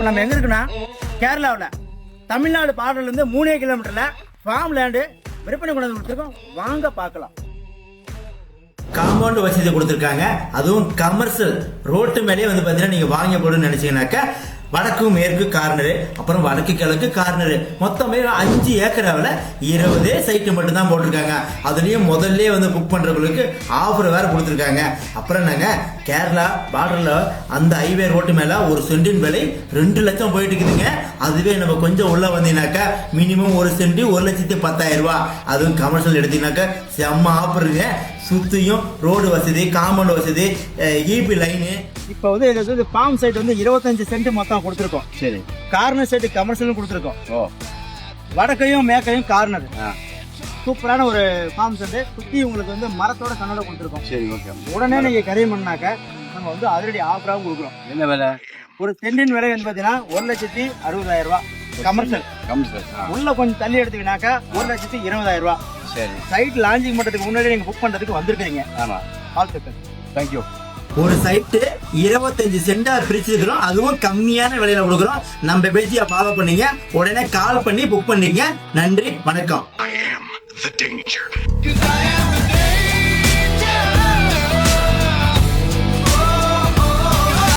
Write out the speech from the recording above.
இப்போ நம்ம எங்க இருக்குன்னா? கேரளாவில். தமிழ்நாடு பார்டர்ல மூணே கிலோமீட்டரில் ஃபார்ம் லேண்டு விற்பனை கொண்டு வந்து கொடுத்துருக்கோம். வாங்க பார்க்கலாம். காம்பவுண்ட் வசதி கொடுத்துருக்காங்க. அதுவும் கமர்ஷியல் ரோட்டு மேலேயே வந்து பார்த்தீங்கன்னா நீங்கள் வாங்க போடுன்னு நினச்சிங்கனாக்கா வடக்கு மேற்கு கார்னரு அப்புறம் வடக்கு கிழக்கு கார்னரு. மொத்தமே அஞ்சு ஏக்கராவில் இருபதே சைட்டு மட்டும்தான் போட்டிருக்காங்க. அதுலேயும் முதல்ல வந்து புக் பண்ணுறவங்களுக்கு ஆஃபர் வேறு கொடுத்துருக்காங்க. அப்புறம் என்னங்க? கேரளா பார்டரில் அந்த ஹைவே ரோட்டு மேலே ஒரு சென்டின் விலை ரெண்டு லட்சம் போயிட்டு இருக்குதுங்க. அதுவே நம்ம கொஞ்சம் உள்ளே வந்தீங்கன்னாக்கா மினிமம் ஒரு சென்ட் ஒரு லட்சத்து பத்தாயிரம் ரூபா அதுவும் கமர்ஷியல் எடுத்தீங்கன்னாக்கா செம்ம ஆஃபருங்க சுத்தியும் ரோடு வசதி காம்பவுண்ட் வசதி இபி லைனு இப்போ வந்து இது வந்து ஃபார்ம் சைட் வந்து இருபத்தஞ்சு சென்ட் மொத்தம் கொடுத்துருக்கோம். சரி. கார்னர் சைடு கமர்ஷியலும் கொடுத்துருக்கோம். ஓ. வடக்கையும் மேற்கையும் கார்னர் சூப்பரான ஒரு ஃபார்ம் செட்டு சுற்றி உங்களுக்கு வந்து மரத்தோட கண்ணோட கொடுத்துருக்கோம். சரி ஓகே. உடனே நீங்கள் கரையும் பண்ணாக்க நம்ம வந்து அதிரடி ஆஃபராகவும் கொடுக்குறோம். என்ன வேலை? ஒரு சென்டின் விலை வந்து பார்த்தீங்கன்னா ஒரு லட்சத்தி அறுபதாயிரம் ரூபாய். கமர்ஷியல் ஆ. உள்ள கொஞ்சம் தள்ளி எடுத்தீங்கன்னாக்கா ஒரு லட்சத்தி இருபதாயிரம் ரூபாய். சரி. சைட் லான்ச்சிங் பண்ணுறதுக்கு முன்னாடி நீங்கள் புக் பண்ணுறதுக்கு வந்திருக்கீங்க ஆமாம் வாழ்த்துக்கள் தேங்க்யூ ஒரு சைட்டு இருபத்தஞ்சு சென்டா பிரிச்சிருக்கிறோம். அதுவும் கம்மியான விலையில கொடுக்குறோம். நம்ம பேஜியை ஃபாலோ பண்ணீங்க. உடனே கால் பண்ணி புக் பண்ணீங்க. நன்றி. வணக்கம்.